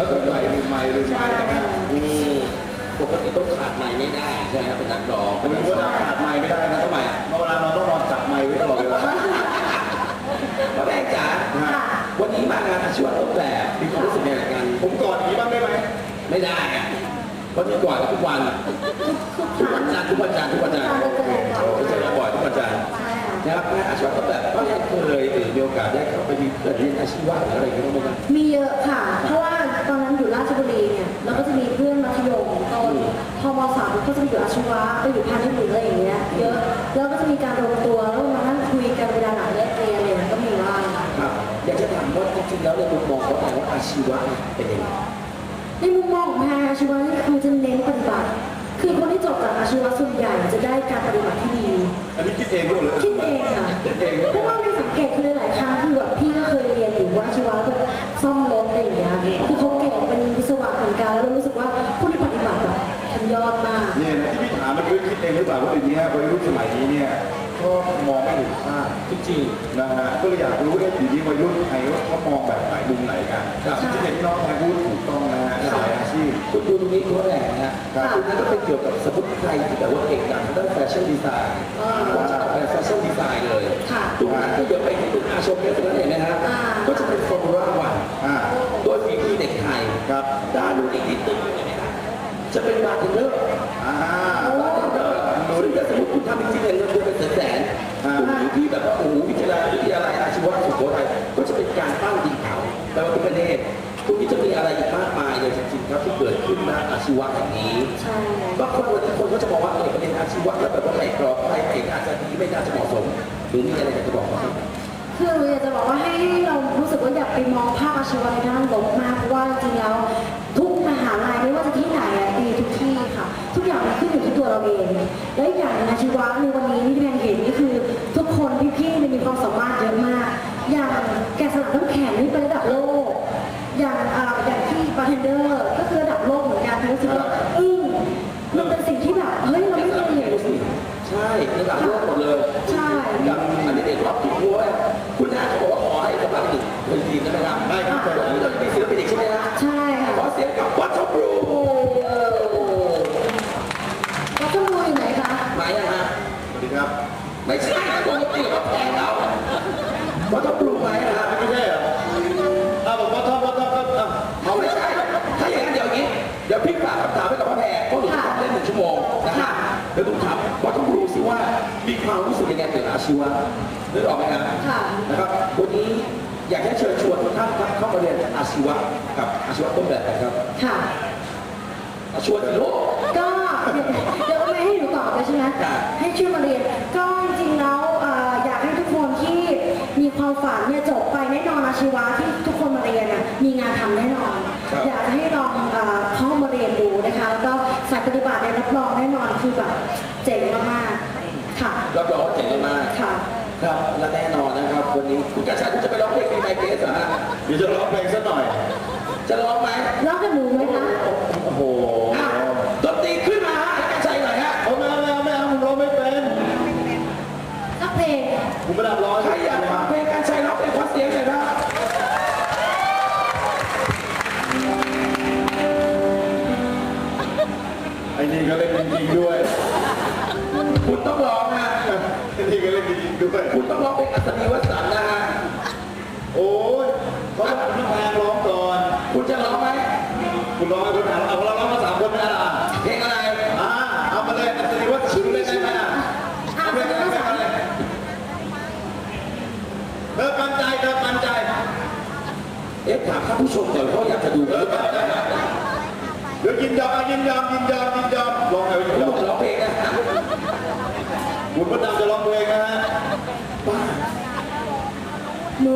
แล้วก็ไหลลืมไม้ลืมไม้นะครับปกติต้องขาดไม้ไม่ได้ใช่ไหมครับเป็นนักร้องผมว่าขาดไม้ไม่ได้นะทำไมเมื่อเวลาเราต้องนอนจับไม้ไว้ตลอดเวลาป้าแม่จ๋านะวันนี้มางานอาชีวะต้นแบบมีความรู้สึกยังไงกันผมกอดอย่างนี้บ้างได้ไหมไม่ได้อะเพราะที่กอนทุกวันทุกวันจันทร์ทุกวันจันทร์ทุกวันจันทร์ไม่ใช่บ่อยทุกวันจันทร์ใช่ค่ะนะครับงานอาชีวะต้นแบบป้าแม่เคยมีโอกาสได้เข้าไปเรียนอาชีวะหรืออะไรอย่างเงี้ยบ้างไหมครับมีเยอะค่ะเพราะว่า จะมีเพื่อนมัธยมต้นพอมสามก็จะไปอยู่อาชีวะไปอยู่พาณิชย์หรืออะไรอย่างเงี้ยเยอะแล้วก็จะมีการรวมตัวแล้วมานั่งคุยกันเวลาหลังเลิกเรียนอะไรอย่างเงี้ยก็มีบ้างครับอยากจะถามว่าจริงๆแล้วในมุมมองของแต่ว่าอาชีวะเป็นยังไงในมุมมองของแพรอาชีวะนี่คือจะเน้นปฏิบัติ คือคนที่จบจากอาชีวะส่วนใหญ่จะได้การปฏิบัติที่ดี อันนี้คิดเองด้วยเหรอคิดเองค่ะคิดเองเพราะว่าในสังเกตคือหลายๆครั้งคือแบบพี่ก็เคยเรียนอยู่ว่าอาชีวะแบบซ่อมรถอะไรอย่างเงี้ยคือเขา เนี่ยนะที่พี่ถามเมื่อกี้คิดเองหรือเปล่าว่าเดี๋ยวนี้วัยรุ่นสมัยนี้เนี่ยก็มองไม่เห็นภาพจริงนะฮะก็เลยอยากรู้ว่าเดี๋ยวนี้วัยรุ่นไทยว่าเขามองแบบไหนมุมไหนกันครับที่เห็นที่น้องแทนพูดถูกต้องนะฮะหลายอาชีพๆคุณดูตรงนี้คุณว่าแหล่งนะฮะครับคุณนั่นก็เป็นเกี่ยวกับสมมติใครที่แบบว่าเก่งด้านด้านแฟชั่นดีไซน์อ่าก็จะออกแบบแฟชั่นดีไซน์เลยค่ะตรงนั้นก็เดี๋ยวไปที่ตึกอาชมเนี่ยตรงนั้นเห็นไหมฮะอ่าก็จะเป็นฟอร์มูล่าวันอ่าโดยฝีมือเด็กไทยครับด้าน จะเป็นบาร์เทนเดอร์อ่าบาร์เทนเดอร์ซึ่งถ้าสมมติคุณทำจริงๆเนี่ยเงินเดือนเป็นแสนอ่าๆคุณอยู่ที่แบบว่าโอ้โหวิทยาลัยวิทยาลัยอาชีวะสุโขทัยก็จะเป็นการตั้งดินเขาแปลว่าทุกประเทศคุณนี้จะมีอะไรอีกมากมายเลยจริงๆครับที่เกิดขึ้นณอาชีวะแห่งนี้ใช่บางคนวันนี้คนก็จะบอกว่าเอกเรียนอาชีวะแล้วแบบว่าไม่กรอบไม่เอกอาจจะดีไม่น่าจะเหมาะสมหรือมีอะไรอยากจะบอกเขาไหมคือเราอยากจะบอกว่าให้ให้เรารู้สึกว่าอย่าไปมองภาพอาชีวะในด้านลบมากเพราะว่าจริงๆแล้วทุกมหาลัยไม่ว่าจะที่ไหน เราเองและอีกอย่างหนึ่งอาชีวะในวันนี้ที่พี่แพนเห็นนี่คือ ทุกคนพี่ๆเนี่ยมีความสามารถเยอะมาก อย่างแกะสลักน้ำแข็งนี่เป็นระดับโลก อย่างอ่าอย่างที่บาร์เทนเดอร์ก็คือระดับโลกเหมือนกันรู้สึกว่าอึ้งมันเป็นสิ่งที่แบบเฮ้ยเราไม่เคยเห็นใช่ระดับโลกหมดเลยใช่กับอันนี้เด็กรอบทุกรั้วคุณน้าเขาบอกว่าขอให้กำลังหนึ่งเป็นทีมได้ไหมครับได้ครับวันนี้เราจะมีศิลปินอีกใช่ไหม ไม่ใช่ปกติเขาแข่งเราวัตถุบรูไหมอะฮะไม่ใช่เหรออ้าวบอกว่าท็อปว่าท็อปท็อปอะเขาไม่ใช่ ถ้าอย่างนั้นเดี๋ยวนี้ เดี๋ยวพี่ฝากคำถามไว้กับพ่อแพรเพราะหนูทำได้หนึ่งชั่วโมงนะฮะเดี๋ยวผมถามวัตถุบรูสิว่ามีความรู้สึกยังไงเกี่ยวกับอาชีวะนึกออกไหมครับค่ะนะครับ วันนี้อยากให้เชิญชวนทุกท่านเข้ามาเรียนอาชีวะกับอาชีวะต้นแบบนะครับ ค่ะชวนลูกก็เดี๋ยวไม่ให้หนูตอบเลยใช่ไหมให้ช่วยมาเรียนก็จริงๆแล้วเอ่ออยากให้ทุกคนที่มี ความฝันเนี่ยจบไปแน่นอนอาชีวะที่ทุกคนมาเรียนน่ะมีงานทำแน่นอน อยากจะให้ลองเอ่อเข้ามาเรียนดูนะคะแล้วก็สายปฏิบัติเนี่ยรับรองแน่นอนคือแบบเจ๋งมากๆค่ะรับรองว่าเจ๋งมากค่ะครับและแน่นอนนะครับวันนี้คุณกระชายคุณจะไปร้องเพลงในไมเกสเหรอฮะเดี๋ยวจะร้องเพลงสักหน่อย จะร้องไหมร้องกับหนูไหมคะโอ้โหอะดนตรีขึ้นมาฮะกระชายหน่อยฮะเอาไม่เอาไม่เอาไม่เอาผมร้องไม่เป็นสักเพลงผมไม่ได้ร้องใครอยาก องร้องเพลงอัศนีวสันต์นะฮะโอ้ยเขาบอกพี่แพงร้องก่อน คุณจะร้องไหมคุณร้องให้คุณถามเอาเราร้องมาสามคนไม่ได้หรอเพลงอะไรอ่าเอามาเลยอัศนีวัฒน์ชิมเลยได้ไหมอะอะเอาเพลงอะไรเพลงอะไรเธอปันใจเธอปันใจ เอ๊ะถามท่านผู้ชมหน่อยเขาอยากจะดูหรือเปล่านะฮะเดี๋ยวยินยอมอะยินยอมยินยอมยินยอมร้องไงผยินมยอบอกมร้องเพลงนะฮะคุณพระดำจะร้องเพลงนะฮะ มู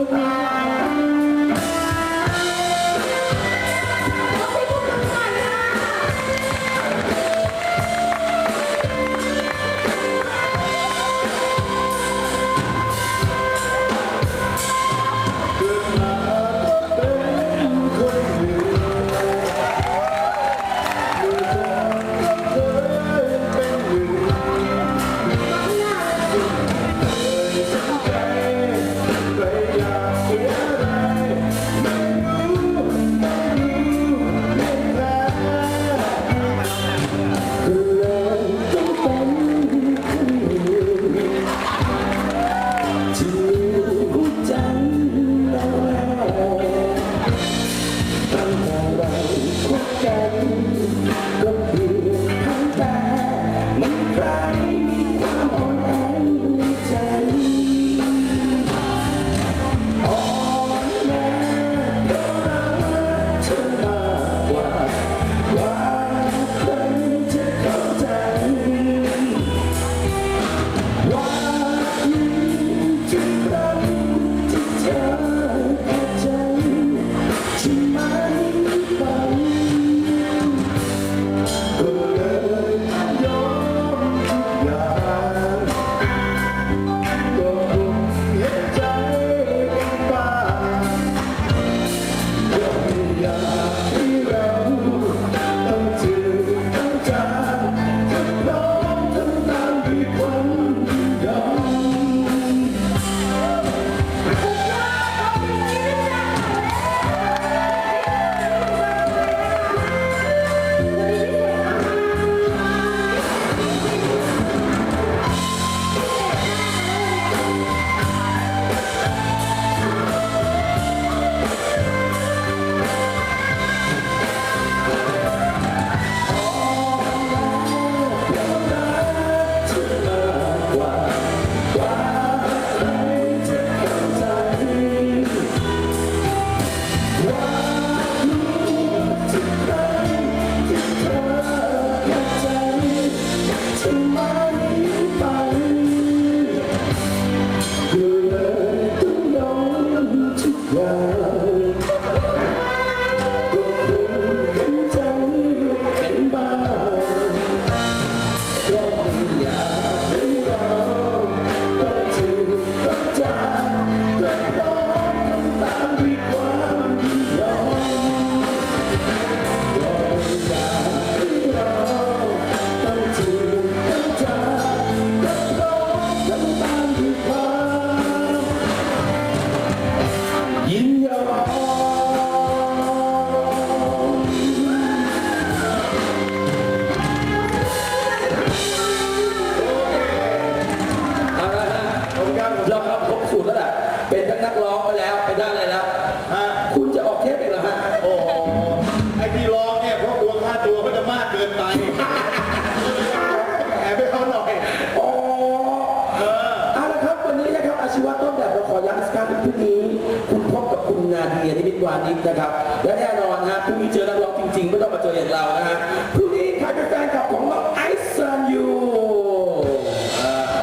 นอนฮะพรุ่งนี้เจอนักร้องจริงๆ ไม่ต้องมาเจออย่างเรานะฮะพรุ่งนี้ใครเป็นแฟนคลับของน้องไอซ์ซันยู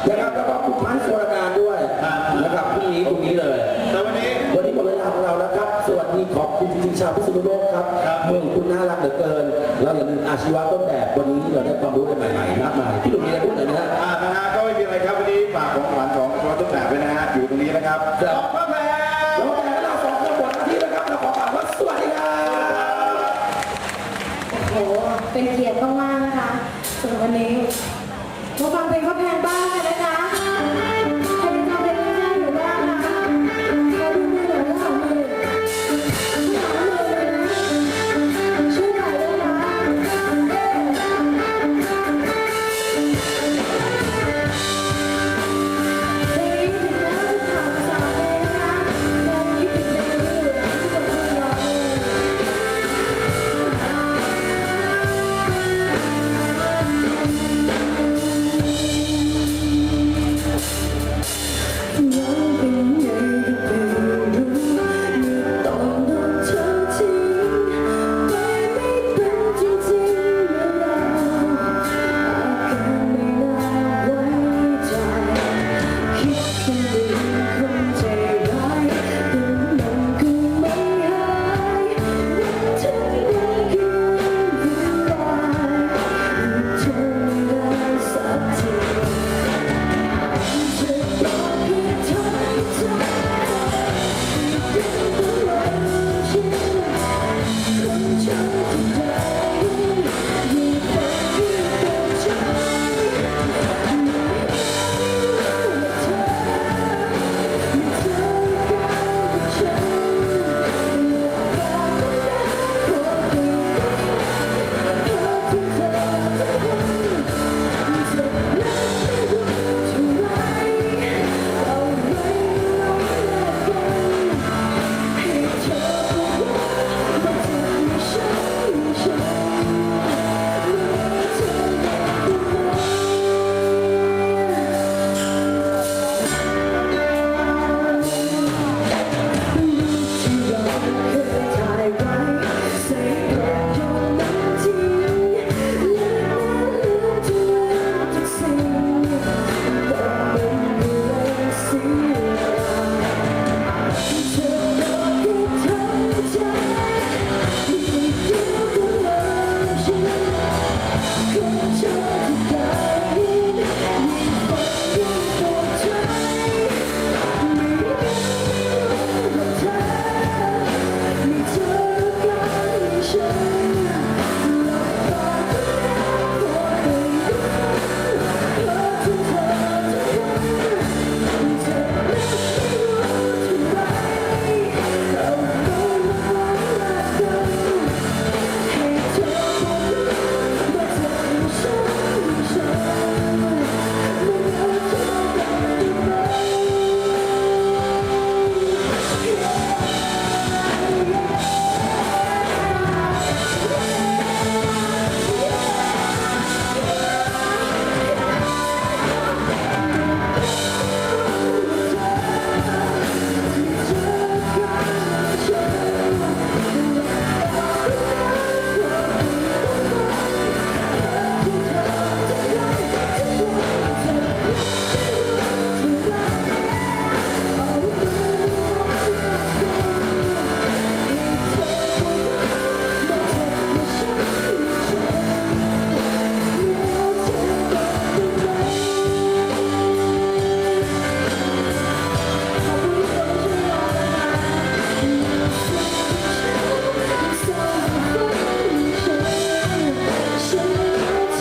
นะครับแล้วก็คุณพันธ์สวรการด้วยนะครับพรุ่งนี้ตรงนี้เลยแต่วันนี้วันนี้หมดเวลาของเราแล้วครับ สวัสดีขอบคุณจริงๆชาวพิษณุโลกครับครับเมืองคุณน่ารักเหลือเกินแล้วอย่าลืมอาชีวะต้นแบบวันนี้เราได้ความรู้กันใหม่ๆมากมายพี่หนุ่มมีอะไรพูดหน่อยไหมฮะอ่านะฮะก็ไม่มีอะไรครับวันนี้ฝากของขวัญของชวัต้นแบบไว้นะฮะอยู่ตรงนี้นะครับ เป็นเกียรติมากๆนะคะสำหรับวันนี้มาฟังเพลงพ่อแพงบ้างกันนะคะ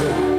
Listen.